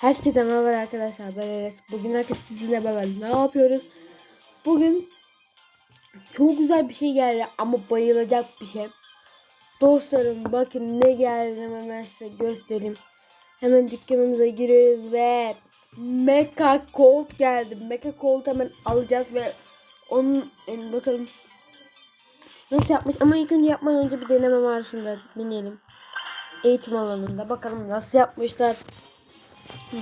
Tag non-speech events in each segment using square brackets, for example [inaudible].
Herkese merhaba arkadaşlar ben Enes. Bugün herkes sizinle beraber ne yapıyoruz? Bugün çok güzel bir şey geldi ama bayılacak bir şey. Dostlarım bakın ne geldi hemen size göstereyim. Hemen dükkanımıza giriyoruz ve Mecha Colt geldi. Mecha Colt hemen alacağız ve onun yani bakalım nasıl yapmış ama ilk önce yapmadan önce bir deneme var şunda deneyelim. Eğitim alanında bakalım nasıl yapmışlar.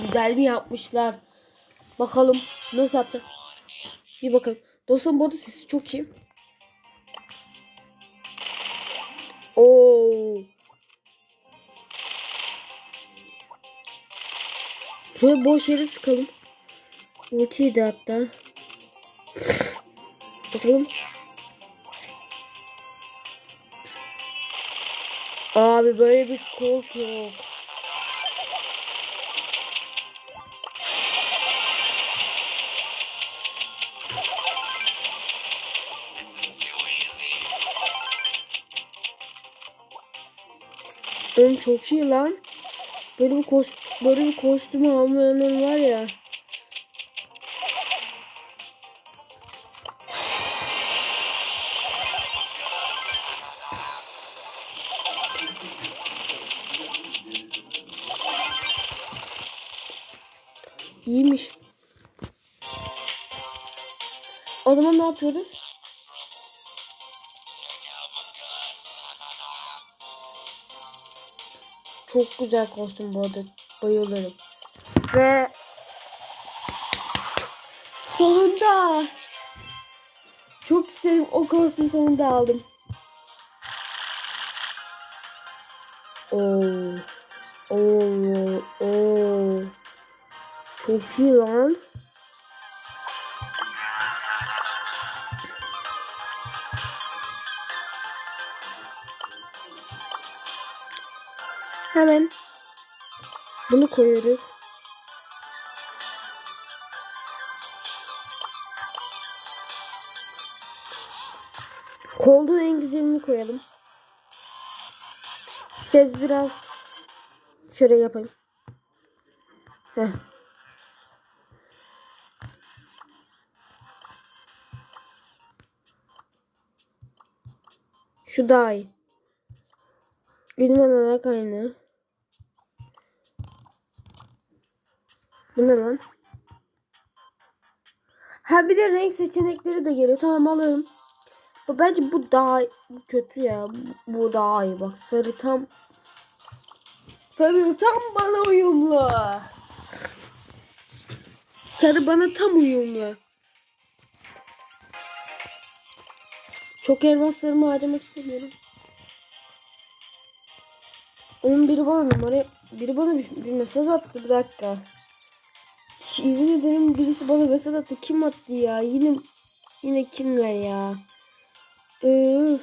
Güzel mi yapmışlar? Bakalım nasıl yaptı? Bir bakalım. Dostum bu sesi çok iyi. Oo. Şöyle boş yere sıkalım. Ultiyi de hatta. Bakalım. Abi böyle bir kolt yok. Oğlum çok iyi lan. Böyle bir kost böyle bir kostümü almayanın var ya. İyiymiş. O zaman ne yapıyoruz? Çok güzel kostüm bu arada. Bayılırım. Ve sonunda çok istedim o kostümü sonunda aldım. Oo. Oo. Oo. Çok iyi lan. Hemen bunu koyuyoruz. Kolduğun en güzelini koyalım. Ses biraz şöyle yapayım. Heh. Şu daha iyi. Ünvan olarak aynı. Bu ne lan? Ha bir de renk seçenekleri de geliyor. Tamam alırım. Bence bu daha kötü ya. Bu daha iyi. Bak sarı tam Sarı tam bana uyumlu. Sarı bana tam uyumlu. Çok elmaslarımı harcamak istemiyorum. Onun biri bana numara biri bana bir, bir mesaj attı bir dakika. Yemin ederim birisi bana mesaj attı. Kim attı ya? Yine yine kimler ya? Üf.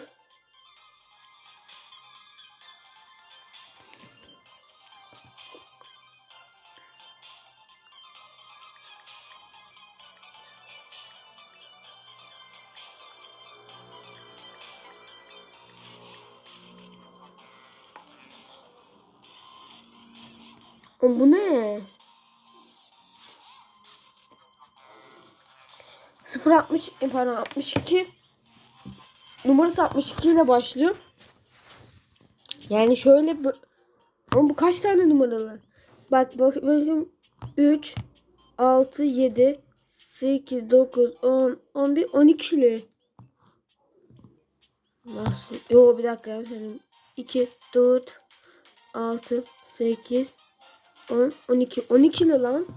060 e, pardon 62 numarası 62 ile başlıyor. Yani şöyle ama bu kaç tane numaralı? Bak bak bakayım 3 6 7 8 9 10 11 12'li. Nasıl? Yo bir dakika ya. 2 4 6 8 10, 12. 12 ne lan?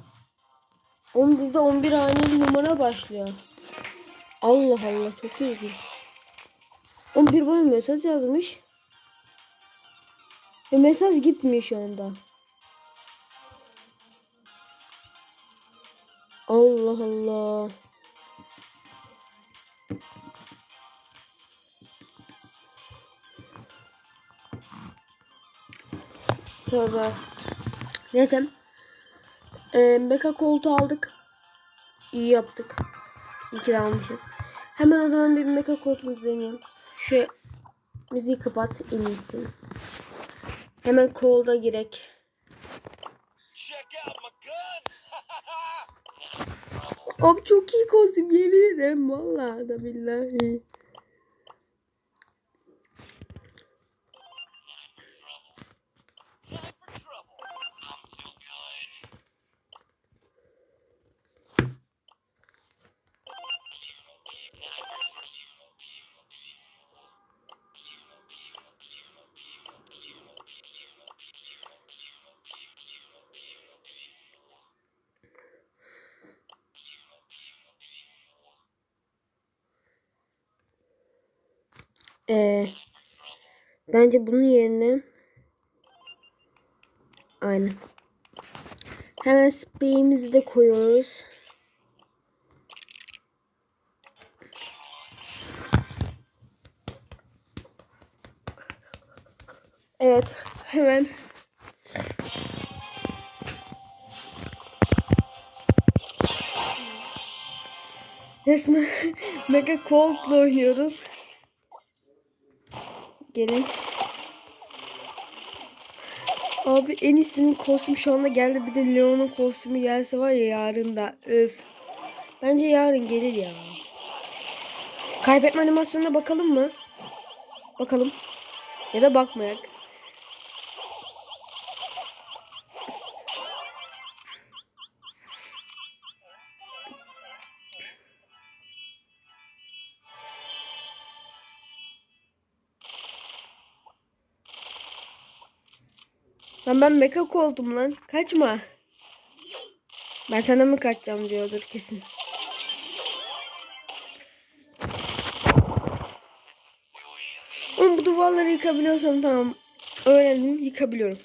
Oğlum bizde 11 haneli numara başlıyor. Allah Allah çok ilginç. 11 bana mesaj yazmış. Ve mesaj gitmiyor şu anda. Allah Allah. Tövbe. Neyse. Ee, Mecha koltuğu aldık. İyi yaptık. İyi ki de almışız. Hemen o zaman bir mecha koltuğumuzu deneyelim. Şu müziği kapat en iyisi. Hemen kolda girek. Abi çok iyi kostüm yemin ederim vallahi da billahi. Ee, bence bunun yerine aynen. Hemen spreyimizi de koyuyoruz. Evet, hemen Resmen [laughs] Mega Cold'la oynuyorum. Gelin. Abi en istediğim kostüm şu anda geldi. Bir de Leon'un kostümü gelse var ya yarın da. Öf. Bence yarın gelir ya. Kaybetme animasyonuna bakalım mı? Bakalım. Ya da bakmayak. Lan ben meka oldum lan. Kaçma. Ben sana mı kaçacağım diyordur kesin. Oğlum bu duvarları yıkabiliyorsam tamam. Öğrendim yıkabiliyorum.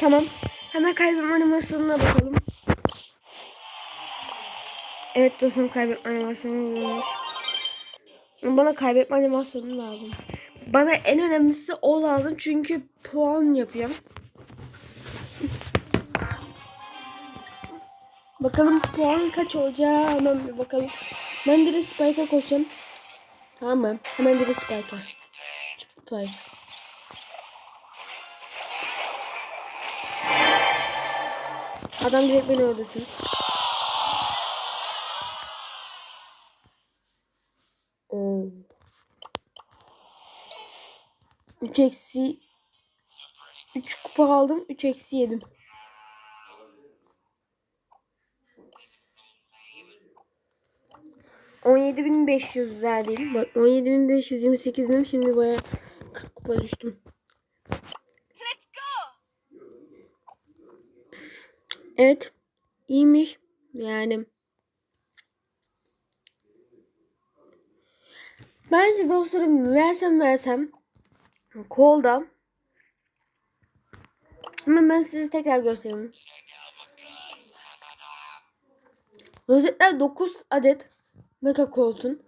Tamam. Hemen kaybetme animasyonuna bakalım. Evet dostum kaybetme animasyonu bulunmuş. Bana kaybetme animasyonu lazım. Bana en önemlisi o lazım çünkü puan yapıyorum. Bakalım puan kaç olacak hemen bir bakalım. Ben direkt Spike'a koşacağım. Tamam mı? Hemen direkt Spike'a. Spike. Adam direkt beni öldürsün. Oo. 3 eksi 3 kupa aldım. 3 eksi yedim. On yedi bin beş yüzler değil. Bak on yedi bin beş yüz yirmi sekizdim. Şimdi baya 40 kupa düştüm. Evet. iyiymiş. Yani. Bence dostlarım versem versem. Kolda. Hemen ben size tekrar göstereyim. Rozetler 9 adet Mega Colt'un.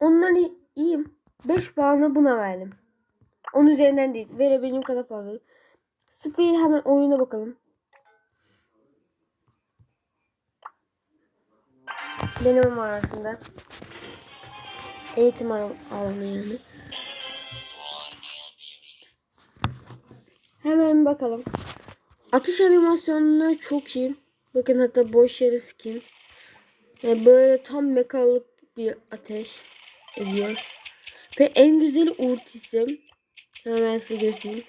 Onları iyiyim. 5 puanı buna verdim. 10 üzerinden değil. Verebildiğim kadar puan verdim. Spray'i hemen oyuna bakalım. Deneme arasında. Eğitim al- alanı. Hemen bakalım. Atış animasyonları çok iyi. Bakın hatta boş yere skin. Yani böyle tam mekalık bir ateş ediyor. Ve en güzeli ultisi. Hemen size göstereyim.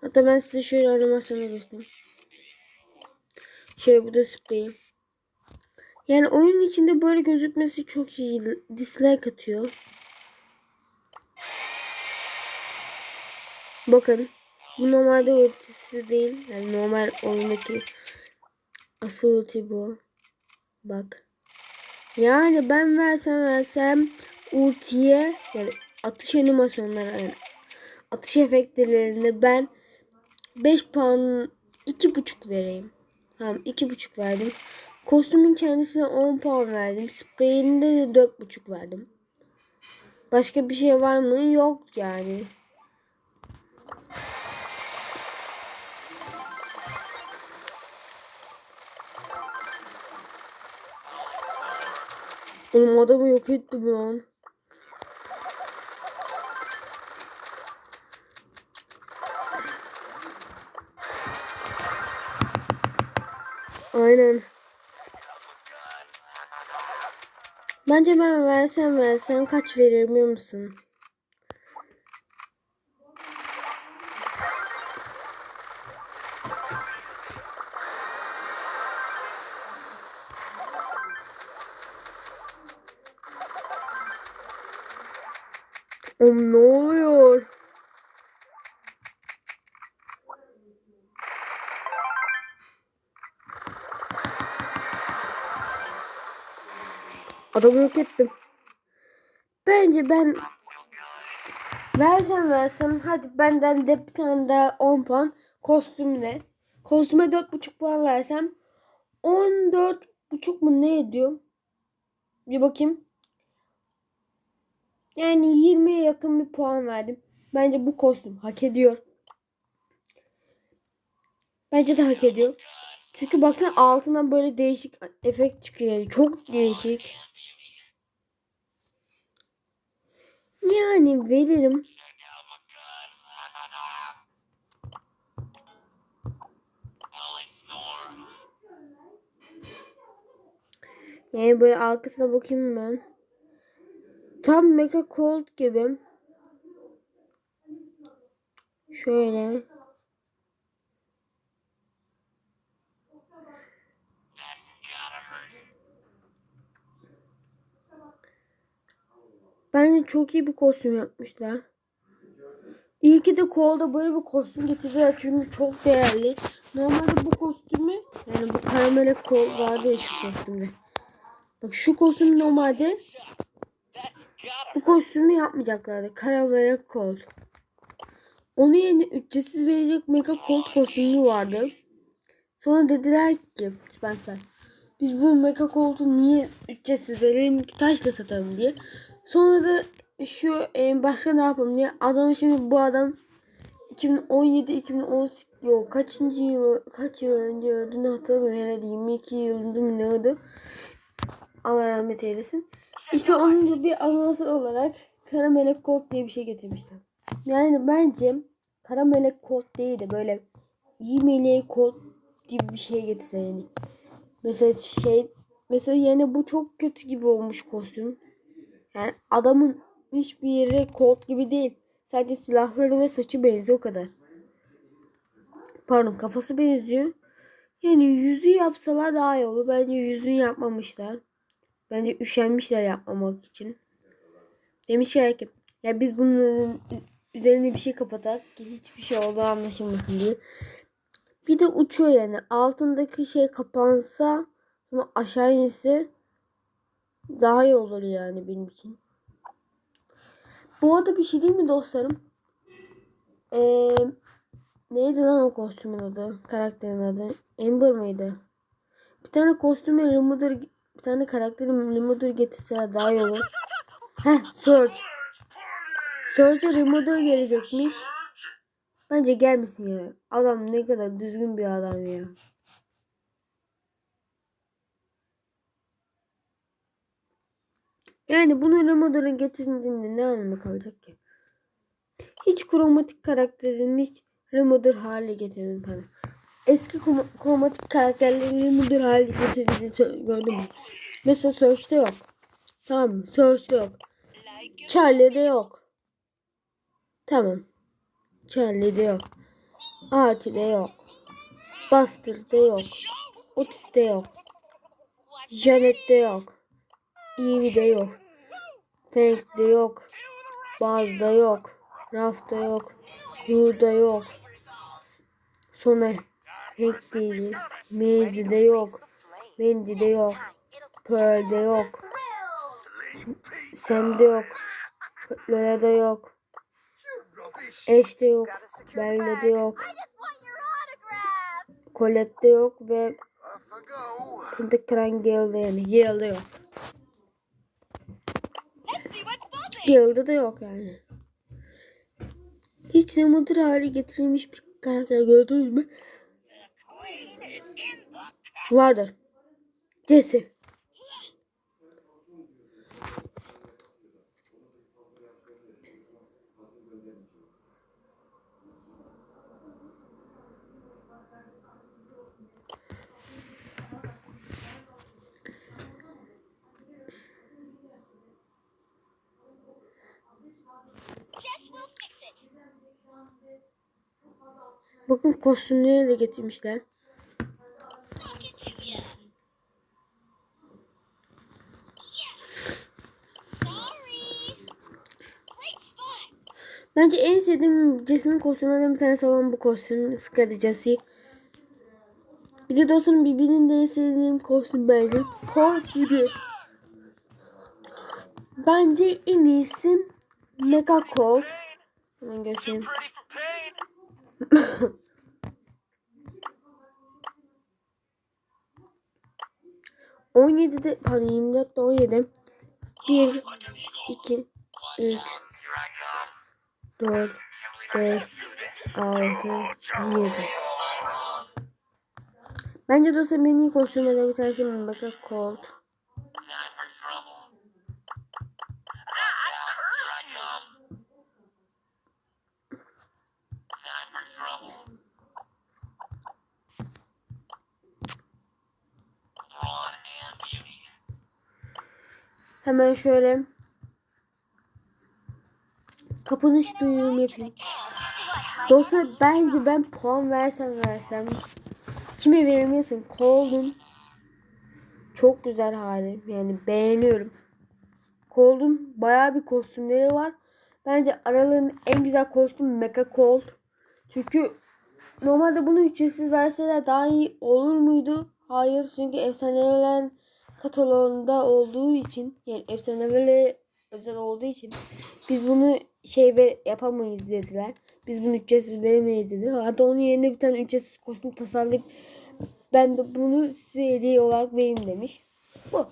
Hatta ben size şöyle animasyonu göstereyim. Şöyle bu da spreyim. Yani oyun içinde böyle gözükmesi çok iyi. Dislike atıyor. Bakın. Bu normalde ultisi değil. Yani normal oyundaki asıl ulti bu. Bak. Yani ben versem versem ultiye yani atış animasyonları yani atış efektlerinde ben 5 puan 2.5 vereyim. Tamam 2.5 verdim. Kostümün kendisine 10 puan verdim. Spreyinde de 4,5 verdim. Başka bir şey var mı? Yok yani. Oğlum adamı yok ettim lan. Aynen. Bence ben versem versem kaç verir biliyor musun? Adamı yok ettim. Bence ben versem versem hadi benden de bir tane daha 10 puan kostümle. Kostüme 4,5 puan versem 14,5 mu ne ediyor? Bir bakayım. Yani 20'ye yakın bir puan verdim. Bence bu kostüm hak ediyor. Bence de hak ediyor. Çünkü bakın altından böyle değişik efekt çıkıyor. Yani çok değişik. Yani veririm. Yani böyle arkasına bakayım ben. Tam Mecha Cold gibi. Şöyle. Bence çok iyi bir kostüm yapmışlar. İyi ki de Cold'a böyle bir kostüm getirdiler çünkü çok değerli. Normalde bu kostümü yani bu karamelek Cold vardı ya şu kostümde. Bak şu kostüm normalde bu kostümü yapmayacaklardı. Karamelek Cold. Onun yerine ücretsiz verecek Mega Cold kostümü vardı. Sonra dediler ki Spencer biz bu Mega Cold'u niye ücretsiz verelim ki taş da satalım diye. Sonra da şu e, başka ne yapalım diye adam şimdi bu adam 2017 2018 yok kaçıncı yıl kaç yıl önce öldüğünü hatırlamıyorum. Herhalde 22 yılında mı ne oldu? Allah rahmet eylesin. İşte onun da bir anası olarak Kara Melek Colt diye bir şey getirmişler. Yani bence Kara Melek Colt değil de böyle iyi meleği Colt gibi bir şey getirse yani. Mesela şey mesela yani bu çok kötü gibi olmuş kostüm yani adamın hiçbir yeri Colt gibi değil. Sadece silahları ve saçı benziyor o kadar. Pardon kafası benziyor. Yani yüzü yapsalar daha iyi olur. Bence yüzünü yapmamışlar. Bence üşenmişler yapmamak için. Demişler ki ya biz bunun üzerine bir şey kapatak ki hiçbir şey olduğu anlaşılmasın diye. Bir de uçuyor yani. Altındaki şey kapansa sonra aşağı inse daha iyi olur yani benim için. Bu arada bir şey değil mi dostlarım? Ee, neydi lan o kostümün adı? Karakterin adı? Amber mıydı? Bir tane kostüme Remoder, bir tane karakterin Remoder getirseler daha iyi olur. Heh, Surge. Surge'a Remoder gelecekmiş. Bence gelmesin ya. Adam ne kadar düzgün bir adam ya. Yani bunu Remoder'a getirdiğinde ne anlamı kalacak ki? Hiç kromatik karakterini hiç Remoder hale getirdim bana. Eski krom- kromatik karakterleri Remoder hale getirdiğini gördüm. Mesela Surge'de yok. Tamam mı? Surge'de yok. Charlie'de yok. Tamam. Charlie'de yok. Artie'de yok. Buster'da yok. Otis'te yok. Janet'te yok. Eevee'de yok. Frank'de yok. Baz'da yok. Raf'ta yok. Hugh'da yok. Sonra Hank'teydi. Maisie'de yok. Wendy'de yok. Pearl'de yok. Sam'de yok. Lola'da yok. Ash'te yok. Belle'de yok. Colette'de yok ve Fındık Kıran Gale'de yani. Gale'de yok. Guild'da da yok yani. Hiç ne Remoder hali getirilmiş bir karakter gördünüz mü? Vardır. Jesse. Bakın kostümleri de getirmişler. Bence en sevdiğim Jesse'nin kostümlerinden bir tanesi olan bu kostüm. Scary Jesse. Bir de dostum birbirinin de en sevdiğim kostüm bence. Thor gibi. Bence en iyisi Mega Colt. Hemen göstereyim. Ready for pain? 17'de pardon 24'te 17. 1 2 3 4 5 6 7 Bence dostum en iyi kostümlerden bir tanesi Mega Colt. Hemen şöyle kapanış duyurumu yapayım. Dostlar bence ben puan versem versem kime veremiyorsun? Cold'un çok güzel hali. Yani beğeniyorum. Cold'un bayağı bir kostümleri var. Bence aralarının en güzel kostüm Mecha Cold. Çünkü normalde bunu ücretsiz verseler daha iyi olur muydu? Hayır çünkü efsaneler kataloğunda olduğu için yani efsanelerle özel olduğu için biz bunu şey ver, yapamayız dediler. Biz bunu ücretsiz veremeyiz dediler. Hatta onun yerine bir tane ücretsiz kostüm tasarlayıp ben de bunu size hediye olarak vereyim demiş. Bu.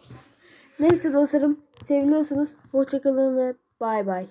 Neyse dostlarım seviliyorsunuz. Hoşçakalın ve bay bay.